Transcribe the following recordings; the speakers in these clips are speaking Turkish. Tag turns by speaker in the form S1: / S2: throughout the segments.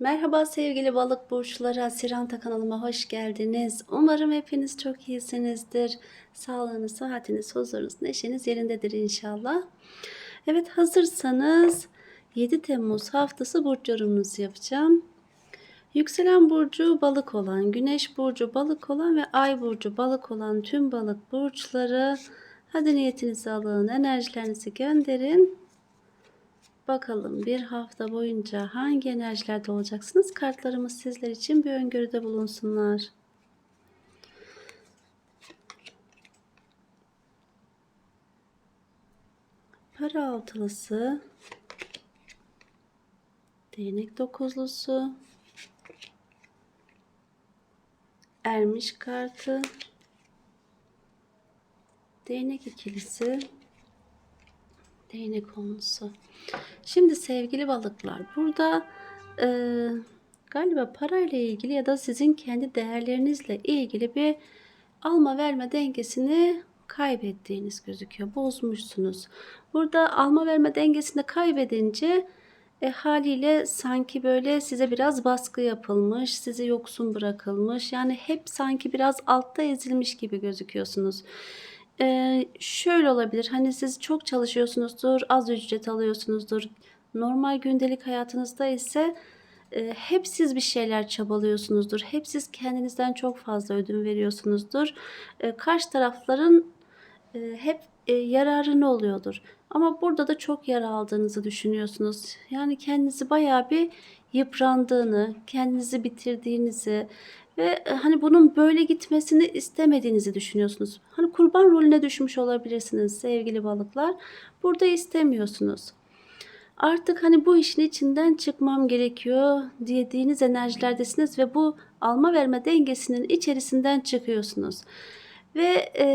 S1: Merhaba sevgili balık burçları, Siranta kanalıma hoş geldiniz. Umarım hepiniz çok iyisinizdir. Sağlığınız, sıhhatiniz, huzurunuz, neşeniz yerindedir inşallah. Evet hazırsanız 7 Temmuz haftası burç yorumunuzu yapacağım. Yükselen burcu balık olan, güneş burcu balık olan ve ay burcu balık olan tüm balık burçları hadi niyetinizi alın, enerjilerinizi gönderin. Bakalım bir hafta boyunca hangi enerjilerde olacaksınız? Kartlarımız sizler için bir öngörüde bulunsunlar. Para altılısı, değnek dokuzlusu, ermiş kartı, değnek ikilisi, değnek onlusu. Şimdi sevgili balıklar burada e, galiba parayla ilgili ya da sizin kendi değerlerinizle ilgili bir alma verme dengesini kaybettiğiniz gözüküyor. Bozmuşsunuz. Burada alma verme dengesini kaybedince e, haliyle sanki böyle size biraz baskı yapılmış, size yoksun bırakılmış. Yani hep sanki biraz altta ezilmiş gibi gözüküyorsunuz. Ee, şöyle olabilir. Hani siz çok çalışıyorsunuzdur, az ücret alıyorsunuzdur. Normal gündelik hayatınızda ise e, hep siz bir şeyler çabalıyorsunuzdur. Hep siz kendinizden çok fazla ödün veriyorsunuzdur. E, karşı tarafların e, hep e, yararını oluyordur. Ama burada da çok yara aldığınızı düşünüyorsunuz. Yani kendinizi bayağı bir yıprandığını, kendinizi bitirdiğinizi ve e, hani bunun böyle gitmesini istemediğinizi düşünüyorsunuz. Hani kurban rolüne düşmüş olabilirsiniz sevgili balıklar. Burada istemiyorsunuz. Artık hani bu işin içinden çıkmam gerekiyor dediğiniz enerjilerdesiniz ve bu alma verme dengesinin içerisinden çıkıyorsunuz. Ve e,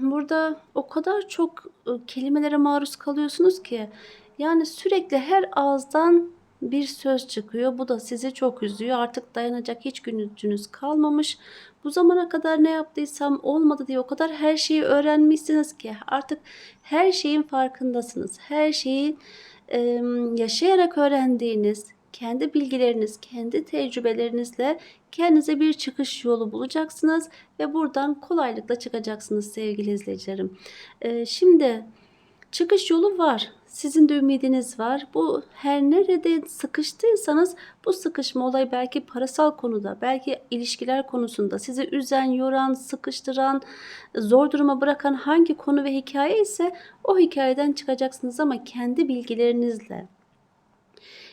S1: burada o kadar çok e, kelimelere maruz kalıyorsunuz ki yani sürekli her ağızdan bir söz çıkıyor. Bu da sizi çok üzüyor. Artık dayanacak hiç gücünüz kalmamış. Bu zamana kadar ne yaptıysam olmadı diye o kadar her şeyi öğrenmişsiniz ki artık her şeyin farkındasınız. Her şeyi e, yaşayarak öğrendiğiniz, kendi bilgileriniz, kendi tecrübelerinizle kendinize bir çıkış yolu bulacaksınız ve buradan kolaylıkla çıkacaksınız sevgili izleyicilerim. E, şimdi çıkış yolu var. Sizin de ümidiniz var. Bu her nerede sıkıştıysanız bu sıkışma olayı belki parasal konuda, belki ilişkiler konusunda sizi üzen, yoran, sıkıştıran, zor duruma bırakan hangi konu ve hikaye ise o hikayeden çıkacaksınız ama kendi bilgilerinizle,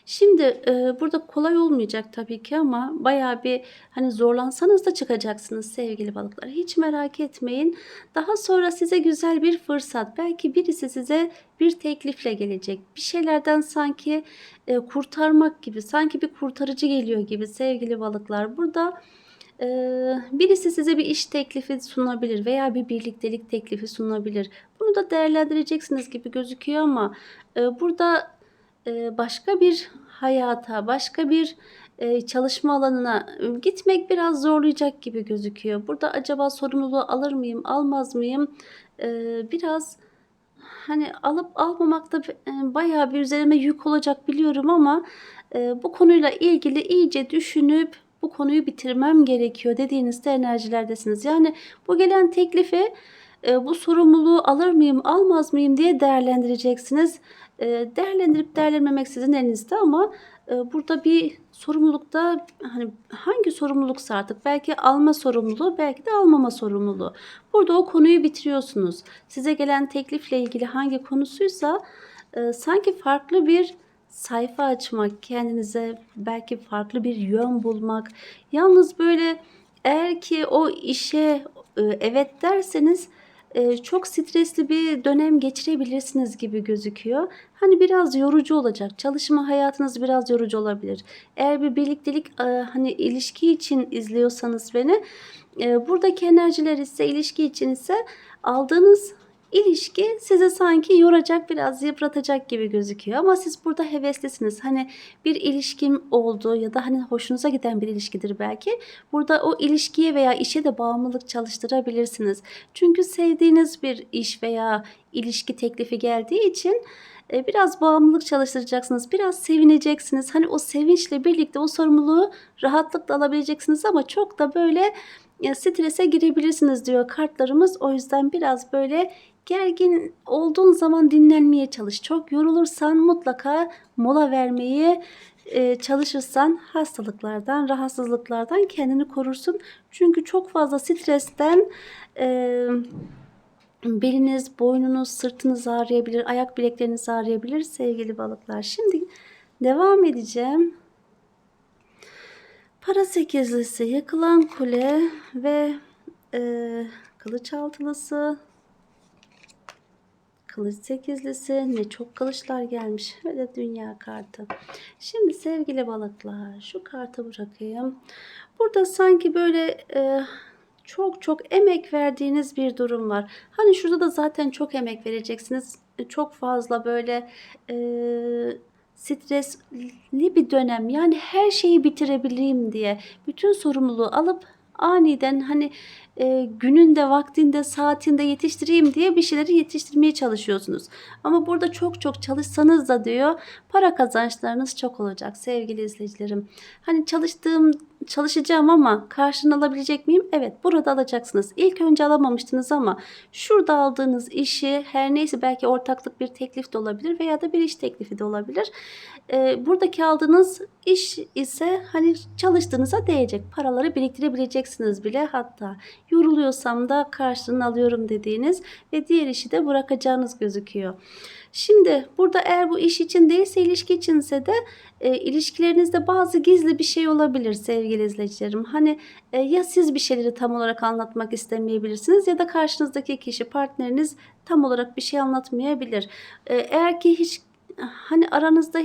S1: Şimdi e, burada kolay olmayacak tabii ki ama bayağı bir hani zorlansanız da çıkacaksınız sevgili balıklar. Hiç merak etmeyin. Daha sonra size güzel bir fırsat. Belki birisi size bir teklifle gelecek. Bir şeylerden sanki e, kurtarmak gibi, sanki bir kurtarıcı geliyor gibi sevgili balıklar. Burada e, birisi size bir iş teklifi sunabilir veya bir birliktelik teklifi sunabilir. Bunu da değerlendireceksiniz gibi gözüküyor ama e, burada başka bir hayata, başka bir çalışma alanına gitmek biraz zorlayacak gibi gözüküyor. Burada acaba sorumluluğu alır mıyım, almaz mıyım? Biraz hani alıp almamakta bayağı bir üzerime yük olacak biliyorum ama bu konuyla ilgili iyice düşünüp bu konuyu bitirmem gerekiyor dediğinizde enerjilerdesiniz. Yani bu gelen teklifi bu sorumluluğu alır mıyım, almaz mıyım diye değerlendireceksiniz. Değerlendirip değerlendirmemek sizin elinizde ama burada bir sorumlulukta hani hangi sorumluluksa artık belki alma sorumluluğu belki de almama sorumluluğu. Burada o konuyu bitiriyorsunuz. Size gelen teklifle ilgili hangi konusuysa sanki farklı bir sayfa açmak, kendinize belki farklı bir yön bulmak. Yalnız böyle eğer ki o işe evet derseniz çok stresli bir dönem geçirebilirsiniz gibi gözüküyor. Hani biraz yorucu olacak. Çalışma hayatınız biraz yorucu olabilir. Eğer bir birliktelik hani ilişki için izliyorsanız beni buradaki enerjiler ise ilişki için ise aldığınız ilişki sizi sanki yoracak, biraz yıpratacak gibi gözüküyor. Ama siz burada heveslisiniz. Hani bir ilişkim oldu ya da hani hoşunuza giden bir ilişkidir belki. Burada o ilişkiye veya işe de bağımlılık çalıştırabilirsiniz. Çünkü sevdiğiniz bir iş veya ilişki teklifi geldiği için e, biraz bağımlılık çalıştıracaksınız. Biraz sevineceksiniz. Hani o sevinçle birlikte o sorumluluğu rahatlıkla alabileceksiniz ama çok da böyle strese girebilirsiniz diyor kartlarımız. O yüzden biraz böyle gergin olduğun zaman dinlenmeye çalış. Çok yorulursan mutlaka mola vermeyi e, çalışırsan hastalıklardan, rahatsızlıklardan kendini korursun. Çünkü çok fazla stresten e, beliniz, boynunuz, sırtınız ağrıyabilir, ayak bilekleriniz ağrıyabilir sevgili balıklar. Şimdi devam edeceğim. Para sekizlisi, yıkılan kule ve e, kılıç altılısı, kılıç sekizlisi, ne çok kılıçlar gelmiş ve de dünya kartı. Şimdi sevgili balıklar şu kartı bırakayım. Burada sanki böyle e, çok çok emek verdiğiniz bir durum var. Hani şurada da zaten çok emek vereceksiniz. Çok fazla böyle e, stresli bir dönem. Yani her şeyi bitirebileyim diye bütün sorumluluğu alıp aniden hani e, gününde, vaktinde, saatinde yetiştireyim diye bir şeyleri yetiştirmeye çalışıyorsunuz. Ama burada çok çok çalışsanız da diyor para kazançlarınız çok olacak sevgili izleyicilerim. Hani çalıştığım çalışacağım ama karşını alabilecek miyim? Evet burada alacaksınız. İlk önce alamamıştınız ama şurada aldığınız işi her neyse belki ortaklık bir teklif de olabilir veya da bir iş teklifi de olabilir. Ee, buradaki aldığınız iş ise hani çalıştığınıza değecek. Paraları biriktirebileceksiniz bile hatta yoruluyorsam da karşılığını alıyorum dediğiniz ve diğer işi de bırakacağınız gözüküyor. Şimdi burada eğer bu iş için değilse ilişki içinse de e, ilişkilerinizde bazı gizli bir şey olabilir sevgili izleyicilerim. Hani e, ya siz bir şeyleri tam olarak anlatmak istemeyebilirsiniz ya da karşınızdaki kişi partneriniz tam olarak bir şey anlatmayabilir. E, eğer ki hiç hani aranızda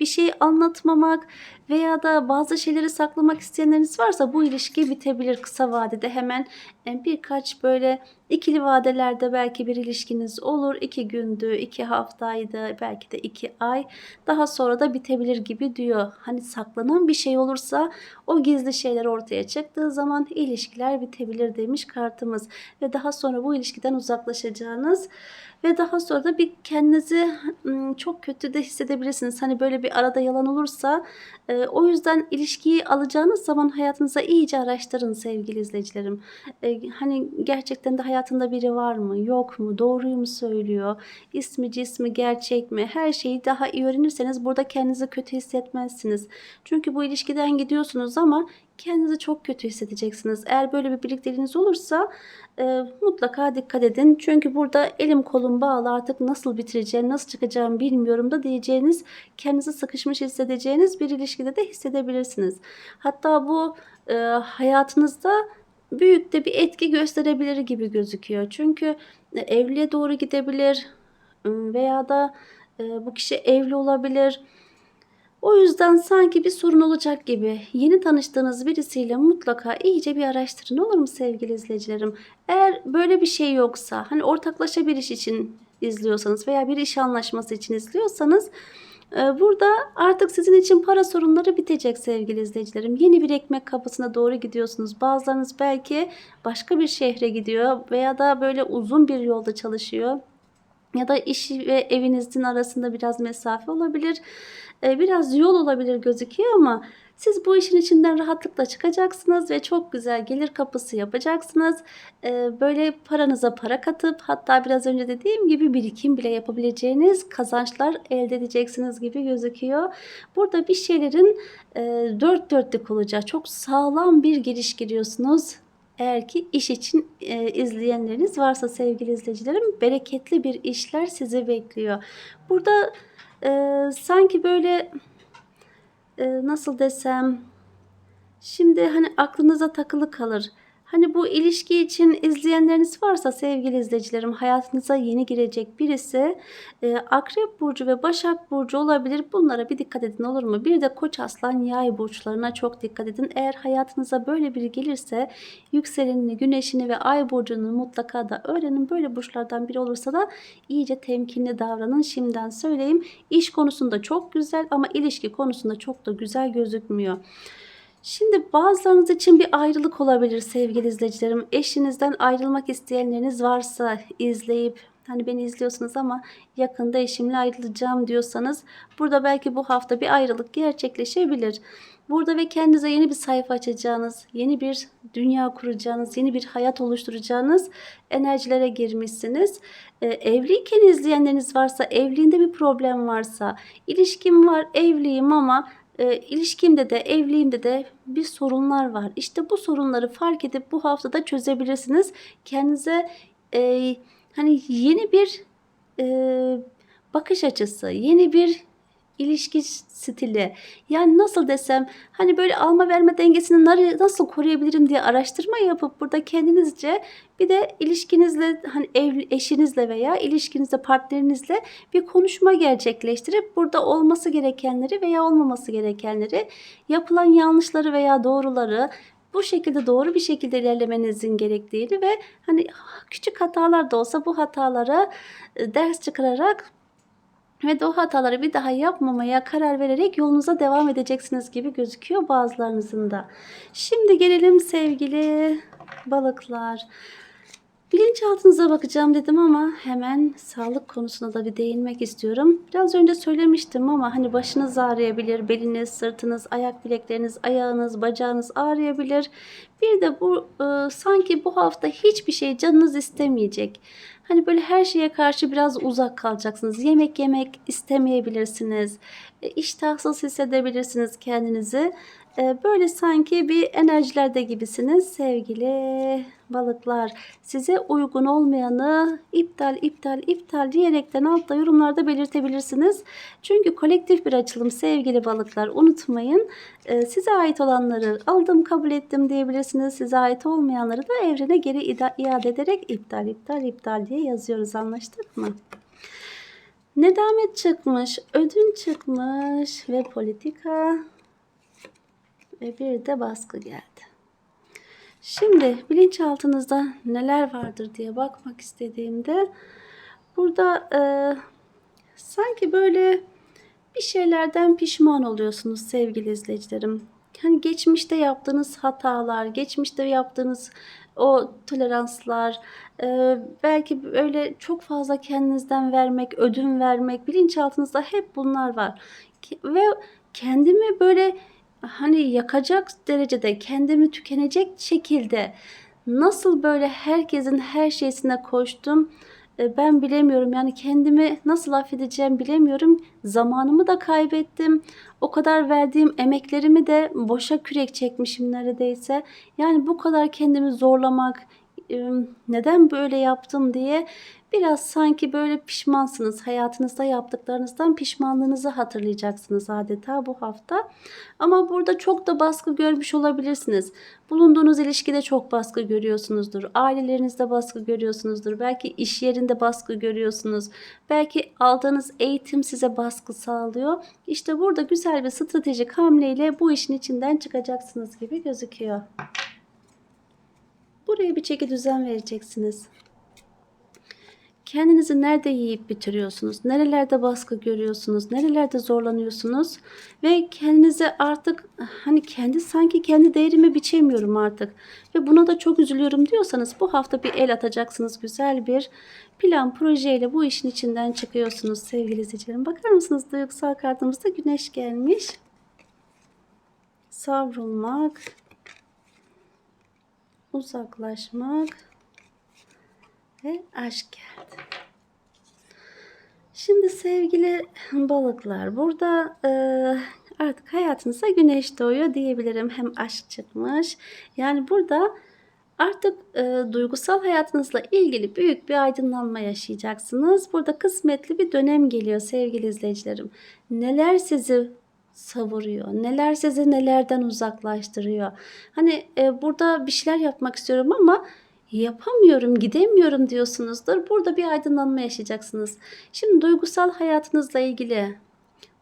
S1: bir şey anlatmamak veya da bazı şeyleri saklamak isteyenleriniz varsa bu ilişki bitebilir kısa vadede hemen e, birkaç böyle ikili vadelerde belki bir ilişkiniz olur. iki gündü, iki haftaydı, belki de iki ay. Daha sonra da bitebilir gibi diyor. Hani saklanan bir şey olursa o gizli şeyler ortaya çıktığı zaman ilişkiler bitebilir demiş kartımız. Ve daha sonra bu ilişkiden uzaklaşacağınız ve daha sonra da bir kendinizi çok kötü de hissedebilirsiniz. Hani böyle bir arada yalan olursa e, o yüzden ilişkiyi alacağınız zaman hayatınıza iyice araştırın sevgili izleyicilerim. E, hani gerçekten de hayatında biri var mı yok mu doğruyu mu söylüyor ismi cismi gerçek mi her şeyi daha iyi öğrenirseniz burada kendinizi kötü hissetmezsiniz. Çünkü bu ilişkiden gidiyorsunuz ama kendinizi çok kötü hissedeceksiniz. Eğer böyle bir birlikteliğiniz olursa e, mutlaka dikkat edin. Çünkü burada elim kolum bağlı artık nasıl bitireceğim, nasıl çıkacağım bilmiyorum da diyeceğiniz, kendinizi sıkışmış hissedeceğiniz bir ilişkide de hissedebilirsiniz. Hatta bu e, hayatınızda büyük de bir etki gösterebilir gibi gözüküyor. Çünkü e, evliliğe doğru gidebilir veya da e, bu kişi evli olabilir o yüzden sanki bir sorun olacak gibi yeni tanıştığınız birisiyle mutlaka iyice bir araştırın olur mu sevgili izleyicilerim? Eğer böyle bir şey yoksa hani ortaklaşa bir iş için izliyorsanız veya bir iş anlaşması için izliyorsanız e, Burada artık sizin için para sorunları bitecek sevgili izleyicilerim. Yeni bir ekmek kapısına doğru gidiyorsunuz. Bazılarınız belki başka bir şehre gidiyor veya da böyle uzun bir yolda çalışıyor. Ya da iş ve evinizin arasında biraz mesafe olabilir. E, biraz yol olabilir gözüküyor ama siz bu işin içinden rahatlıkla çıkacaksınız ve çok güzel gelir kapısı yapacaksınız. E, böyle paranıza para katıp hatta biraz önce dediğim gibi birikim bile yapabileceğiniz kazançlar elde edeceksiniz gibi gözüküyor. Burada bir şeylerin e, dört dörtlük olacağı çok sağlam bir giriş giriyorsunuz. Eğer ki iş için e, izleyenleriniz varsa sevgili izleyicilerim bereketli bir işler sizi bekliyor. Burada e, sanki böyle e, nasıl desem şimdi hani aklınıza takılı kalır. Hani bu ilişki için izleyenleriniz varsa sevgili izleyicilerim hayatınıza yeni girecek birisi e, Akrep Burcu ve Başak Burcu olabilir. Bunlara bir dikkat edin olur mu? Bir de Koç Aslan Yay burçlarına çok dikkat edin. Eğer hayatınıza böyle biri gelirse yükselenini, güneşini ve ay burcunu mutlaka da öğrenin. Böyle burçlardan biri olursa da iyice temkinli davranın. Şimdiden söyleyeyim. İş konusunda çok güzel ama ilişki konusunda çok da güzel gözükmüyor. Şimdi bazılarınız için bir ayrılık olabilir sevgili izleyicilerim. Eşinizden ayrılmak isteyenleriniz varsa izleyip hani beni izliyorsunuz ama yakında eşimle ayrılacağım diyorsanız burada belki bu hafta bir ayrılık gerçekleşebilir. Burada ve kendinize yeni bir sayfa açacağınız, yeni bir dünya kuracağınız, yeni bir hayat oluşturacağınız enerjilere girmişsiniz. Ee, evliyken izleyenleriniz varsa, evliliğinde bir problem varsa, ilişkim var, evliyim ama e, ilişkimde de evliliğimde de bir sorunlar var. İşte bu sorunları fark edip bu haftada çözebilirsiniz. Kendinize e, hani yeni bir e, bakış açısı, yeni bir ilişki stili. Yani nasıl desem hani böyle alma verme dengesini nasıl koruyabilirim diye araştırma yapıp burada kendinizce bir de ilişkinizle hani ev, eşinizle veya ilişkinizde partnerinizle bir konuşma gerçekleştirip burada olması gerekenleri veya olmaması gerekenleri yapılan yanlışları veya doğruları bu şekilde doğru bir şekilde ilerlemenizin gerektiğini ve hani küçük hatalar da olsa bu hatalara e, ders çıkararak ve de o hataları bir daha yapmamaya karar vererek yolunuza devam edeceksiniz gibi gözüküyor bazılarınızın da. Şimdi gelelim sevgili balıklar. Bilinçaltınıza bakacağım dedim ama hemen sağlık konusuna da bir değinmek istiyorum. Biraz önce söylemiştim ama hani başınız ağrıyabilir, beliniz, sırtınız, ayak bilekleriniz, ayağınız, bacağınız ağrıyabilir. Bir de bu e, sanki bu hafta hiçbir şey canınız istemeyecek. Hani böyle her şeye karşı biraz uzak kalacaksınız. Yemek yemek istemeyebilirsiniz. E, iştahsız hissedebilirsiniz kendinizi. E, böyle sanki bir enerjilerde gibisiniz sevgili balıklar. Size uygun olmayanı iptal iptal iptal diyerekten altta yorumlarda belirtebilirsiniz. Çünkü kolektif bir açılım sevgili balıklar unutmayın. E, size ait olanları aldım kabul ettim diyebilirsiniz. Size ait olmayanları da evrene geri iade ederek iptal iptal iptal diye yazıyoruz anlaştık mı? Nedamet çıkmış, ödün çıkmış ve politika ve bir de baskı geldi. Şimdi bilinçaltınızda neler vardır diye bakmak istediğimde burada e, sanki böyle bir şeylerden pişman oluyorsunuz sevgili izleyicilerim. Hani geçmişte yaptığınız hatalar, geçmişte yaptığınız o toleranslar, e, belki öyle çok fazla kendinizden vermek, ödün vermek, bilinçaltınızda hep bunlar var. Ve kendimi böyle hani yakacak derecede kendimi tükenecek şekilde nasıl böyle herkesin her şeysine koştum e, ben bilemiyorum. Yani kendimi nasıl affedeceğim bilemiyorum. Zamanımı da kaybettim. O kadar verdiğim emeklerimi de boşa kürek çekmişim neredeyse. Yani bu kadar kendimi zorlamak neden böyle yaptım diye biraz sanki böyle pişmansınız hayatınızda yaptıklarınızdan pişmanlığınızı hatırlayacaksınız adeta bu hafta ama burada çok da baskı görmüş olabilirsiniz. Bulunduğunuz ilişkide çok baskı görüyorsunuzdur. Ailelerinizde baskı görüyorsunuzdur. Belki iş yerinde baskı görüyorsunuz. Belki aldığınız eğitim size baskı sağlıyor. İşte burada güzel bir stratejik hamleyle bu işin içinden çıkacaksınız gibi gözüküyor. Buraya bir çeki düzen vereceksiniz. Kendinizi nerede yiyip bitiriyorsunuz? Nerelerde baskı görüyorsunuz? Nerelerde zorlanıyorsunuz? Ve kendinize artık hani kendi sanki kendi değerimi biçemiyorum artık. Ve buna da çok üzülüyorum diyorsanız bu hafta bir el atacaksınız. Güzel bir plan projeyle bu işin içinden çıkıyorsunuz sevgili izleyicilerim. Bakar mısınız duygusal kartımızda güneş gelmiş. Savrulmak. Uzaklaşmak ve aşk geldi. Şimdi sevgili balıklar burada e, artık hayatınıza güneş doğuyor diyebilirim. Hem aşk çıkmış. Yani burada artık e, duygusal hayatınızla ilgili büyük bir aydınlanma yaşayacaksınız. Burada kısmetli bir dönem geliyor sevgili izleyicilerim. Neler sizi savuruyor. Neler sizi nelerden uzaklaştırıyor. Hani e, burada bir şeyler yapmak istiyorum ama yapamıyorum, gidemiyorum diyorsunuzdur. Burada bir aydınlanma yaşayacaksınız. Şimdi duygusal hayatınızla ilgili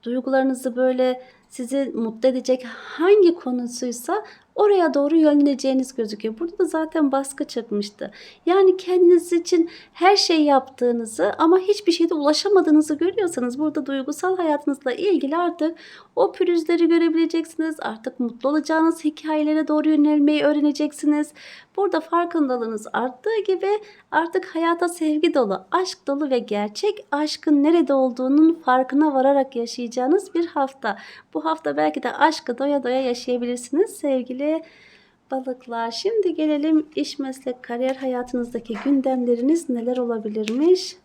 S1: duygularınızı böyle sizi mutlu edecek hangi konusuysa oraya doğru yönleneceğiniz gözüküyor. Burada da zaten baskı çıkmıştı. Yani kendiniz için her şey yaptığınızı ama hiçbir şeyde ulaşamadığınızı görüyorsanız burada duygusal hayatınızla ilgili artık o pürüzleri görebileceksiniz. Artık mutlu olacağınız hikayelere doğru yönelmeyi öğreneceksiniz. Burada farkındalığınız arttığı gibi artık hayata sevgi dolu, aşk dolu ve gerçek aşkın nerede olduğunun farkına vararak yaşayacağınız bir hafta. Bu hafta belki de aşkı doya doya yaşayabilirsiniz sevgili balıklar. Şimdi gelelim iş, meslek, kariyer hayatınızdaki gündemleriniz neler olabilirmiş?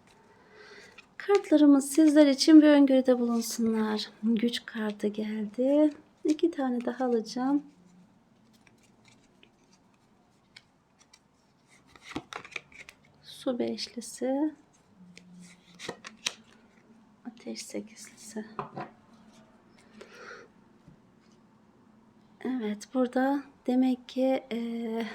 S1: Kartlarımız sizler için bir öngörüde bulunsunlar. Güç kartı geldi. İki tane daha alacağım. Su beşlisi. Ateş sekizlisi. Evet burada demek ki eee,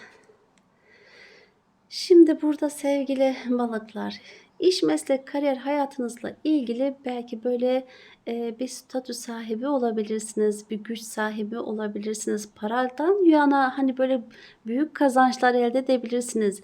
S1: şimdi burada sevgili balıklar iş meslek kariyer hayatınızla ilgili belki böyle eee, bir statü sahibi olabilirsiniz bir güç sahibi olabilirsiniz. Paradan yana hani böyle büyük kazançlar elde edebilirsiniz.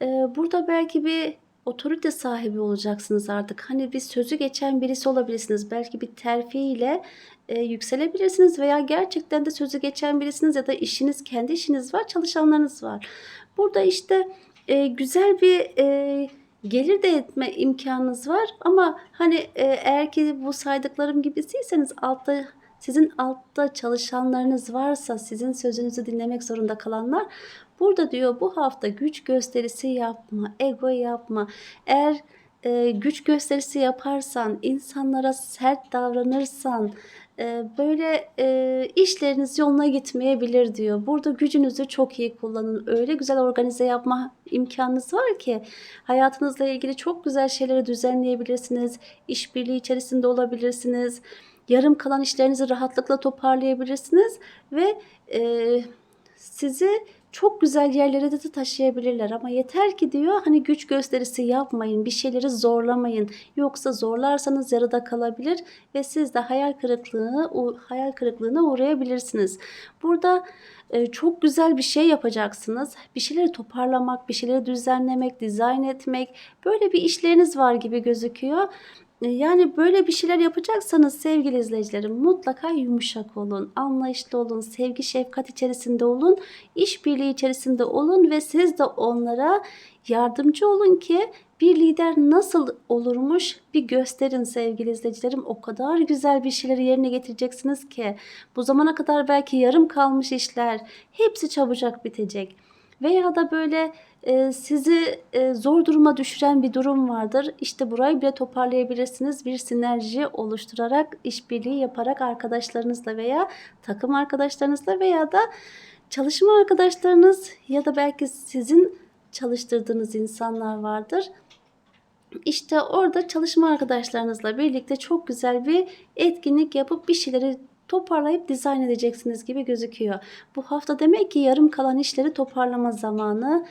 S1: Eee, burada belki bir otorite sahibi olacaksınız artık hani bir sözü geçen birisi olabilirsiniz belki bir terfi ile e, yükselebilirsiniz veya gerçekten de sözü geçen birisiniz ya da işiniz kendi işiniz var çalışanlarınız var. Burada işte e, güzel bir e, gelir de etme imkanınız var ama hani e, eğer ki bu saydıklarım gibisiyseniz altta sizin altta çalışanlarınız varsa sizin sözünüzü dinlemek zorunda kalanlar burada diyor bu hafta güç gösterisi yapma, ego yapma. Eğer e, güç gösterisi yaparsan, insanlara sert davranırsan, e, böyle e, işleriniz yoluna gitmeyebilir diyor. Burada gücünüzü çok iyi kullanın. Öyle güzel organize yapma imkanınız var ki hayatınızla ilgili çok güzel şeyleri düzenleyebilirsiniz. İşbirliği içerisinde olabilirsiniz. Yarım kalan işlerinizi rahatlıkla toparlayabilirsiniz ve e, sizi çok güzel yerlere de taşıyabilirler ama yeter ki diyor hani güç gösterisi yapmayın, bir şeyleri zorlamayın. Yoksa zorlarsanız yarıda kalabilir ve siz de hayal kırıklığına hayal kırıklığına uğrayabilirsiniz. Burada e, çok güzel bir şey yapacaksınız. Bir şeyleri toparlamak, bir şeyleri düzenlemek, dizayn etmek böyle bir işleriniz var gibi gözüküyor. E, yani böyle bir şeyler yapacaksanız sevgili izleyicilerim mutlaka yumuşak olun, anlayışlı olun, sevgi şefkat içerisinde olun, işbirliği içerisinde olun ve siz de onlara yardımcı olun ki bir lider nasıl olurmuş bir gösterin sevgili izleyicilerim. O kadar güzel bir şeyleri yerine getireceksiniz ki bu zamana kadar belki yarım kalmış işler hepsi çabucak bitecek. Veya da böyle e, sizi e, zor duruma düşüren bir durum vardır. İşte burayı bile toparlayabilirsiniz. Bir sinerji oluşturarak, işbirliği yaparak arkadaşlarınızla veya takım arkadaşlarınızla veya da çalışma arkadaşlarınız ya da belki sizin çalıştırdığınız insanlar vardır. İşte orada çalışma arkadaşlarınızla birlikte çok güzel bir etkinlik yapıp bir şeyleri toparlayıp dizayn edeceksiniz gibi gözüküyor. Bu hafta demek ki yarım kalan işleri toparlama zamanı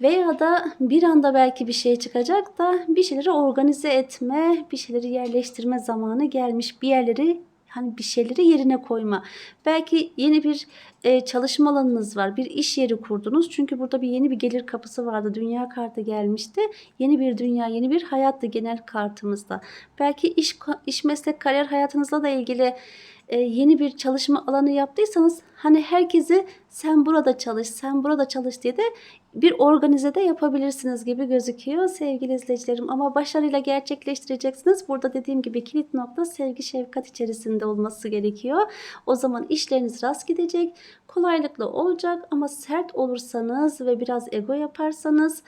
S1: veya da bir anda belki bir şey çıkacak da bir şeyleri organize etme, bir şeyleri yerleştirme zamanı gelmiş. Bir yerleri hani bir şeyleri yerine koyma. Belki yeni bir e, çalışma alanınız var. Bir iş yeri kurdunuz. Çünkü burada bir yeni bir gelir kapısı vardı. Dünya kartı gelmişti. Yeni bir dünya, yeni bir hayattı genel kartımızda. Belki iş iş meslek kariyer hayatınızla da ilgili e, yeni bir çalışma alanı yaptıysanız hani herkesi sen burada çalış, sen burada çalış diye de bir organizede yapabilirsiniz gibi gözüküyor sevgili izleyicilerim. Ama başarıyla gerçekleştireceksiniz. Burada dediğim gibi kilit nokta sevgi şefkat içerisinde olması gerekiyor. O zaman işleriniz rast gidecek, kolaylıkla olacak ama sert olursanız ve biraz ego yaparsanız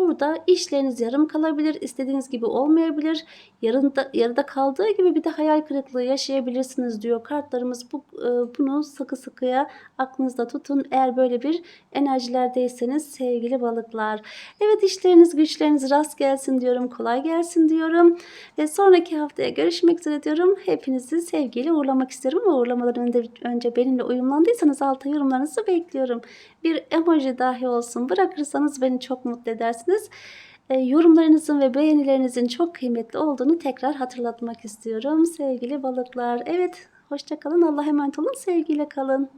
S1: Burada işleriniz yarım kalabilir, istediğiniz gibi olmayabilir. Yarında, yarıda kaldığı gibi bir de hayal kırıklığı yaşayabilirsiniz diyor kartlarımız. Bu, e, bunu sıkı sıkıya aklınızda tutun. Eğer böyle bir enerjilerdeyseniz sevgili balıklar. Evet işleriniz güçleriniz rast gelsin diyorum. Kolay gelsin diyorum. Ve sonraki haftaya görüşmek üzere diyorum. Hepinizi sevgiyle uğurlamak. Ama uğurlamadan önce benimle uyumlandıysanız alta yorumlarınızı bekliyorum. Bir emoji dahi olsun bırakırsanız beni çok mutlu edersiniz. E, yorumlarınızın ve beğenilerinizin çok kıymetli olduğunu tekrar hatırlatmak istiyorum sevgili balıklar. Evet Hoşça kalın. Allah'a emanet olun. Sevgiyle kalın.